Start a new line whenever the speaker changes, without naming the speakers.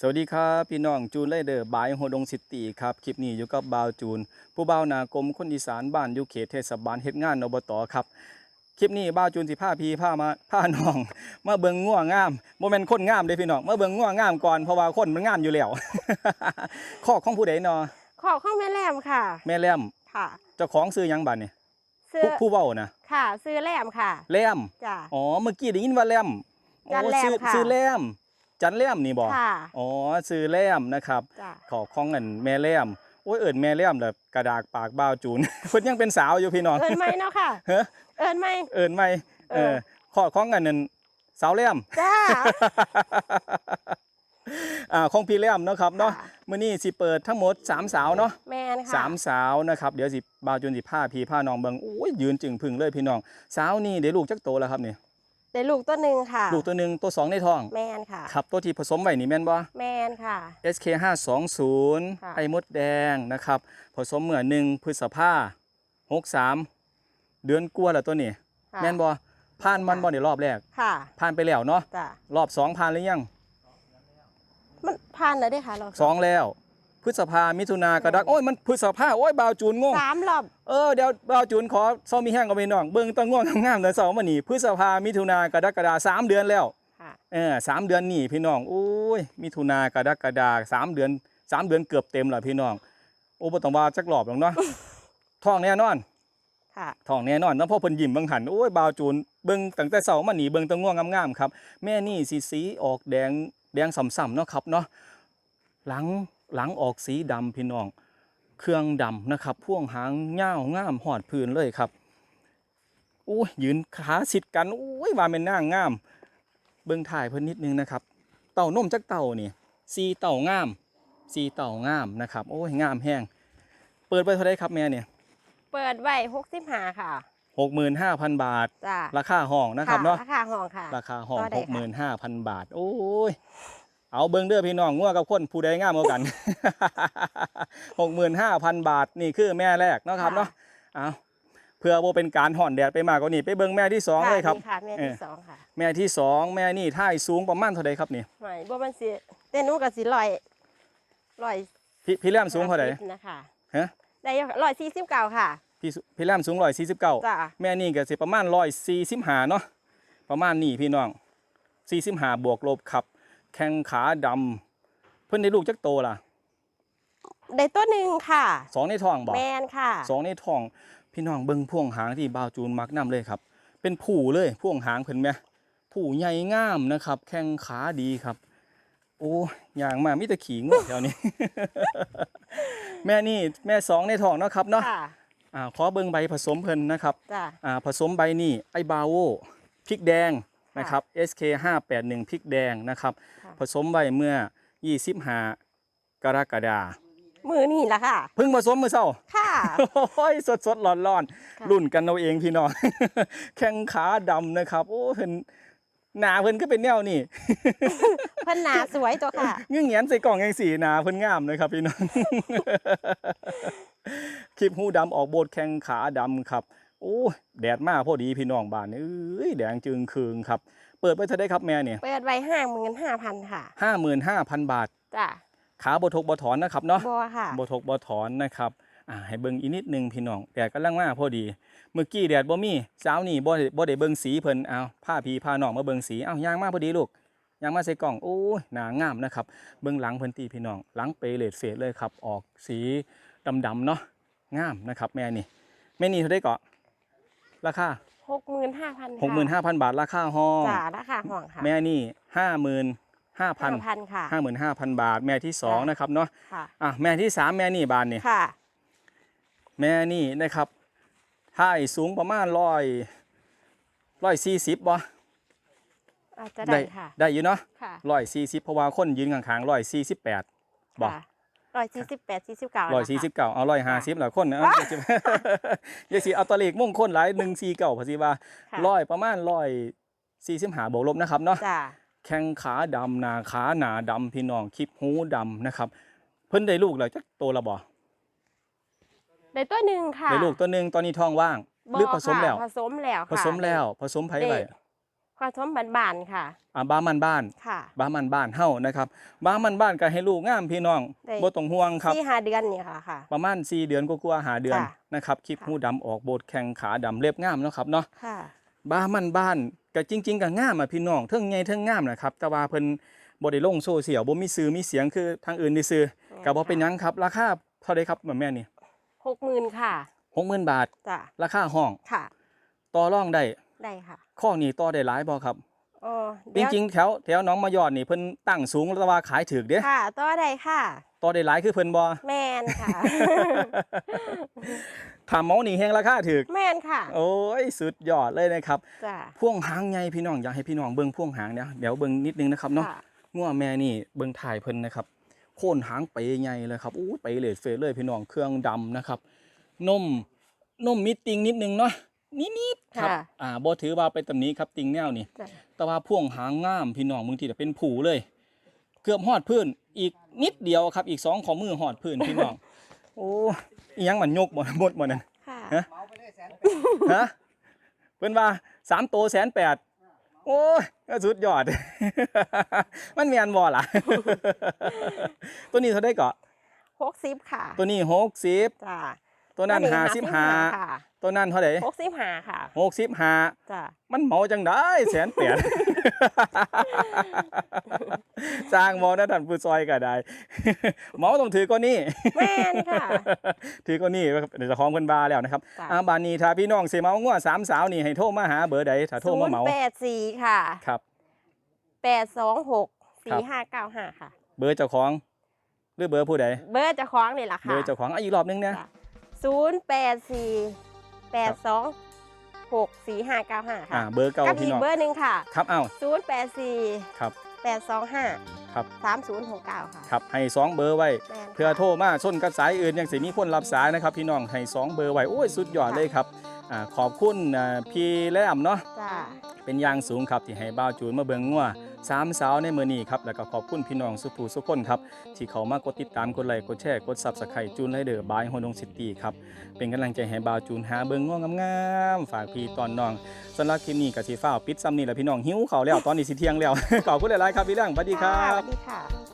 สวัสดีครับพี่น้องจูนไรเดอร์บายโฮดงซิตี้ครับคลิปนี้อยู่กับบาวจูน ผู้บ่าวนากรมคนอีสานบ้านอยู่เขตเทศบาลเฮ็ดงานอบตครับคลิปนี้บ่าวจูนสิพาพี่พามาพาน้องมาเบิ่งง่วงามบ่แม่นคนงามเด้พี่น้องมาเบิ่งง่วงามก่อนเพราะว่าคนมันงามอยู่แล้วข้อของผู้ใดเนาะ
ขอบข้องแม่แรมค่ะ
แม่แลม
ค่ะ
เจ้าของซื้อหยังบัดนี่
ซื้อ
ผู้ผู้เว้านะ
ค่ะ ซื้อแรมค่ะ
แลม
จ้ะ
อ๋อเมื่อกี้ได้ยินว่าแลม
จันแลม
ซื้อ
ค่ะ
ซื้อแลม จันแลมนี่บ่
ค่ะ
อ๋อซื้อแลมนะครับ
จ้ะ
ขอของเงินแม่เลี่ยมโอ้ยเอิญแม่เลี่ยมแบบกระดากปากบ้าวจูน เพิ่นยังเป็นสาวอยู่พี่น้อง
เอินไหมเนาะค่ะ
เฮ้อ
เอินไหม
เอิญไหมเอ
เอ
อ
อ
ขอของเงินนั่นสาวเลี่ยม
จ้า
อ่าของพี่เลี่ยมเนาะครับเนาะ
ค่ะ
มื้อนี้สิเปิดทั้งหมดสามสาวเนาะ
แมนค่ะ
สามสาวนะครับเดี๋ยวสิบ่าวจูนสิพาพี่พาน้องเบิ่งโอ้ยยืนจึงพึ่งเลยพี่น้อง สาวนี่เดี๋ยวลูกจักโตแล้วครับนี่
ได้ลูกตัวหนึ่งค่ะ
ลูกตัวหนึงตัวสองในท้อง
แมนค่ะ
ครับตัวที่ผสมไว้นี่แม่นบ่
แมนค่ะ
SK 520
ค่ะ
ไอ้มดแดงนะครับ ผสมเมื่อหนึ่งพฤษภา63เดือนกลัวาแล้วตัวนี้
ค่ะ
แม่นบ่ผ่านมันบ่ในรอบแรก
ค่ะผ่าน
ผ่านไปแล้วเนาะ
จ้ะ
รอบสองผ่านหรือยัง
มันผ่านแล้วได้อค่ะเรา
สองแล้ว พฤษภา มิถุนากรกฎาคมโอ้ยมันพฤษภาโอ้ยบาวจูนงง
สามรอบ
เออเดี๋ยวบาวจูนขอเซามีแห้งกับพี่น้องเบิ่งต้องง่วงงามๆแต่เสาร์มื้อนี้พฤษภา มิถุนากรกฎาคมสามเดือนแล้ว
ค่ะ
เออสามเดือนนี่พี่น้องโอ้ยมิถุนากรกฎาคมสามเดือนสามเดือนเกือบเต็มแล้วพี่น้องโอ้บ่ต้องว่าจักรอบหรอกเนาะท้องแน่นอน
ค่ะ
ท้องแน่นอนแล้วพอเพิ่นยิ้มเบิ่งหันโอ้ยบาวจูนเบิ่งตั้งแต่เช้ามานี่เบิ่งแตะง่วงงามๆครับ แม่นี่สีสีออกแดงแดงส่ำๆเนาะครับเนาะหลัง หลังออกสีดำพี่น้อง เครื่องดำนะครับพ่วงหางเง่าวงามหอดพื้นเลยครับโอ้ยยืนขาสิดกันโอ้ยว่าเป็นนางงาม เบิ่งถ่ายเพิ่นนิดนึงนะครับ เต่านมจักเต่านี่สีเต่างามสีเต่างามนะครับ โอ้ยงามแห้งเปิดไปเท่าไรครับแม่เนี่ย
เปิดไว้หกสิบห้าค่ะ
หกหมื่นห้าพันบาท
จ้ะ
ราคาห้องนะครับเนาะ
ราคาห้องค่ะ
ราคาห้อง
ก็ได้
ห
ค่ะ
กหมื่นห้าพันบาท โอ้ย เอาเบิ้งเด้อพี่น้องงัวกับคนผู้ใดงามเอากันหกหมื่นห้าพันบาทนี่คือแม่แรกเนาะครับเนาะเอาเพื่อว่าเป็นการห่อนแดดไปมากกว่านี้ไปเบิ้งแม่ที่สองเลยครับ
นี่ค่ะแม่
เอ
ที่
อ
สองค่ะ
แม่ที่สองแม่นี่ท่ายสูงประมาณเท่าใดครับนี่
ไม่บ่มันสิเต้นหนูกับสิลอยลอย
พี่พี่แรมสูงเท่าใด
50นะคะ
ฮะ
ได้ลอยสี่สิบเก้าค่ะ
พี่สุพี่แรมสูงร้อยสี่สิบเก้า
จ้ะ
แม่นี่ก็สิประมาณร้อยสี่สิบห้าเนาะประมาณนี้พี่น้องสี่สิบห้าบวกลบครับ แข้งขาดำเพิ่นได้ลูกจักโตล่ะ
ได้ตัวหนึ่งค่ะ
สองในท้องบ่
แมนค่ะ
สองในท้อง พี่น้องเบิ่งพ่วงหางที่บาวจูนมักนํเลยครับ เป็นผู้เลยพ่วงหางเพิ่นแม่ผู้ใหญ่งามนะครับ แข้งขาดีครับ โอ้อย่างมามิตรขี่งวแถวนี้ แม่นี่แม่สองในท้องเนาะครับเนาะ
ค่ะ
อ่าขอเบิ่งใบผสมเพิ่นนะครับ
จ้ะ
อ่าผสมใบนี่ไอบาโวพริกแดง นะครับ SK 581พริกแดงนะครับ
ค่ะ
ผสมใบเมื่อ 25 กรกฎาคม
มือนี่ละค่ะ
เพิ่งผสมมื้อเช้า
ค่ะ
โอ้ยสดสดร้อนร้อนๆ
ค่ะ
รุ่นกันเอาเองพี่น้อง แข้งขาดำนะครับ โอ้เพิ่นหนาเพิ่นก็เป็นแนวนี่
เพันหนาสวยตัวค่ะ
เงื้อแงนใส่กล่องยังสีหนาเพิ่นงามนะครับพี่น้อง คลิปหูดำออกโบดแข้งขาดำครับ โอ้ยแดดมากพอดีพี่น้องบ้านนี่เอ้ยแดงจึงคืงครับ เปิดไปเท่าได้ครับแม่เนี่ย
เปิดไว้ห้าหมื่นห้าพันค่ะ
ห้าหมื่นห้าพันบาท
จ้ะ
ขาบทกบถอนนะครับเนาะ
บัวค่ะ
บทกบถอนนะครับอ่าให้เบิ่งอีกนิดนึงพี่น้องแดดกำลังมาพอดี เมื่อกี้แดดบ่มีเช้านี่บ่ได้บ่ได้เบิ่งสีเพิ่นเอาผ้าพีผ้าน้องมาเบิ่งสีเอาย่างมาพอดีลูกย่างมาใส่กล่องโอ้ยหนางามนะครับเบิ่งหลังเพิ่นตีพี่น้องหลังเปเลดเฟดเลยครับ ออกสีดำๆเนาะงามนะครับแม่นี่แม่นี่เท่าได้เกาะ ราคา
หกหมื่นห้าพัน
65,000บาทราคาห้อง
จ้ะราคาห้องค่ะ
แม่นี่
ห้า
55,000
พันค่ะ
55,000บาท แม่ที่สองนะครับเนาะ
ค่ะ
อะแม่ที่สามแม่นี่บานนี่
ค่ะ
แม่นี่นะครับท่ายสูงประมาณร้อยร้อยสี่สิบบ่
อาจจะได้ค่ะ
ได้อยู่เนาะ
ค่ะ
ร้อยสี่สิบเพราะว่าคนยืนข้างๆร้อยสี่สิบแปดบ่
ร้อยสี่สิบแปดสี่สิบเก้า
ร้อยสี่สิบเก้าเอาร้อยห้าสิบหลายคนนะอย่าสิอย่าสิเอาตะเลขม่งคนหลายหนึ่งสี่เก้าพอสิว่าร้อยประมาณร้อยสี่สิบหาบวกลบนะครับเนาะ
จ้ะ
แข้งขาดำหนาขาหนาดำพี่น้องคลิปหูดำนะครับ เพิ่นได้ลูกแล้วจักโตและบ่
ได้ตัวหนึ่งค่ะ
ได้ลูกตัวหนึ่งตอนนี้ท้องว่างหรือผสมแล้ว
ค่ะผสมแล้วค่ะ
ผสมแล้วผสมไผ่
ได้
ไร
ผสมบานๆค่ะ
อ่าบ้ามันบ้าน
ค่ะ
บ้ามันบ้านเฮานะครับบ้ามันบ้านก็ให้ลูกงามพี่น้อง
ได้
บ่ต้องห่วงครับ
สี่ห้าเดือนนี่ค่ะค่ะ
ประมาณ4เดือนก็กลัวาๆหาเดือน
ค่ะ
นะครับคลิป
ค่ะ
หูดำออกโบดแข้งขาดำเล็บงามเนาะครับเนาะ
ค่ะ
บ้ามันบ้านก็จริง ๆก็งามอะพี่น้องเทิงใหญ่เทิงงามนะครับ แต่ว่าเพิ่นบ่ได้ลงโซเชียลบ่มีสื่อมีเสียงคือทางอื่นได้ซื้อก็บ่เป็นหยังครับ ราคาเท่าใดครับแม่นี่
หกหมื่นค่ะ
60,000 บาท
จ้ะ
ราคาห้อง
ค่ะ
ต่อรองได้
ได้ค่ะ
ข้อนี้ต่อได้หลายบ่ครับ
อ๋อ
จ
เดี๋ยว
ริงๆแถวแถวหน้องมายอดนี่เพิ่นตั้งสูงแต่ว่าขายถูกเด้
ค่ะต่อได้ค่ะ
ต่อได้หลายคือเพิ่นบ่
แมนค่ะ
ถามเมานี่แฮงราคาถูก
แมนค่ะ
โอ้ยสุดยอดเลยนะครับ
จ้ะ
พ่วงหางใหญ่พี่น้องอยากให้พี่น้องเบิ่งพ่วงหางเนี่ยเดี๋ยวเบิ่งนิดนึงนะครับเนาะ
ค่ะ
งัวแม่นี่เบิ่งถ่ายเพิ่นนะครับโค่นหางไปใหญ่เลยครับอู้ไปเลยเฟยเลยพี่น้องเครื่องดำนะครับนมนมมีติงนิดนึงเนาะ นิดๆครับ
ค่ะ
อ่าบ่ถือว่าไปตำหนี้ครับติงแนวนี่
จ้ะ
แต่ว่าพ่วงหางงามพี่น้องบางทีจะเป็นผูเลย เกือบหอดพื้น อีกนิดเดียวครับ อีกสองขอมือหอดพื้นพี่น้อง โอ้อีหยังมันยกบ่หมดบ่นั่น
ค่ะ
ฮะ ฮะเพิ่นว่าสามโตแสนแปดโอ้ยก็สุดยอด มันแม่นบ่ล่ะ ตัวนี้เท่าได้เกาะ
หกสิบค่ะ
ตัวนี้หกสิบ
จ้ะ
ตัวนั้นห้าสิบห้า
ค่ะ
ตัวนั้นเท่าไหร่
หกสิบห้าค่ะ
หกสิบห้า
จ้ะ
มันเหมาจังได้แสนแปดจ้างบอนะท่านผู้ซอยก็ได้เหมาต้องถือก้อนนี้
แมนค่ะ
ถือก้อนนี้เดี๋ยวจะคล้องเพิ่นบาแล้วนะครับ
จ้ะ
อาบานนี้ถ้าพี่น้องสิเมางัวสามสาวนี่ให้โทรมาหาเบอร์ใดถ้าโทรมาเหมา
แปดสี่ค่ะ
ครับ
แปดสองหก
ครั
สี่
บ
ห้าเก้าห้าค่ะ
เบอร์เจ้าของหรือเบอร์ผู้ใด
เบอร์เจะคล้าของนี่แหละค่ะ
เบอร์เจ้าของอะอีกรอบนึงนะ
ศูนย์แปดสี่ แปดสองหกสี่ห้าเก้าห้า
อ่า
ค่ะ
เบอร์เก่า
กับ
พี่
อีก
น้อง
เบอร์หนึ่งค่ะ
ครับเอ้า
ศูนย์แปดสี่
ครับ
แปดสองห้า
ครับ
สามศูนย์หกเก้าค่ะ
ครับให้สองเบอร์ไว้
แม่นค่ะ
เพื่อโทรมาส้นกับสายอื่นยังสิมีคนรับสายนะครับ พี่น้องให้สองเบอร์ไว้โอ้ยสุดยอดเลยครับ อ่าขอบคุณอ่าพี่แหลมเนาะ
จ้า
เป็นอย่างสูงครับที่ให้บ่าวจูนมาเบิงงัวสามสาวในมือนี้ครับแล้วก็ขอบคุณพี่น้องสุภูสุกคนครับที่เขามากดติดตามกดไลค์กดแชร์กดซับสไครต์จูนไรเดอร์บายฮอนงซิตี้ครับเป็นกำลังใจให้บ่าวจูนหาเบิงง่วงงามๆฝากพี่ตอนน้องสำหรับคลิปนี้ก็สิฟ้าวปิดซ้ำนี่แหละพี่น้องหิวเขาวแล้วตอนนี้สิเที่ยงแล้ว ขอบคุณหลายๆครับพี่เรื่องสวัสดีครั
ค่ะส
บ
วัสดีค่ะ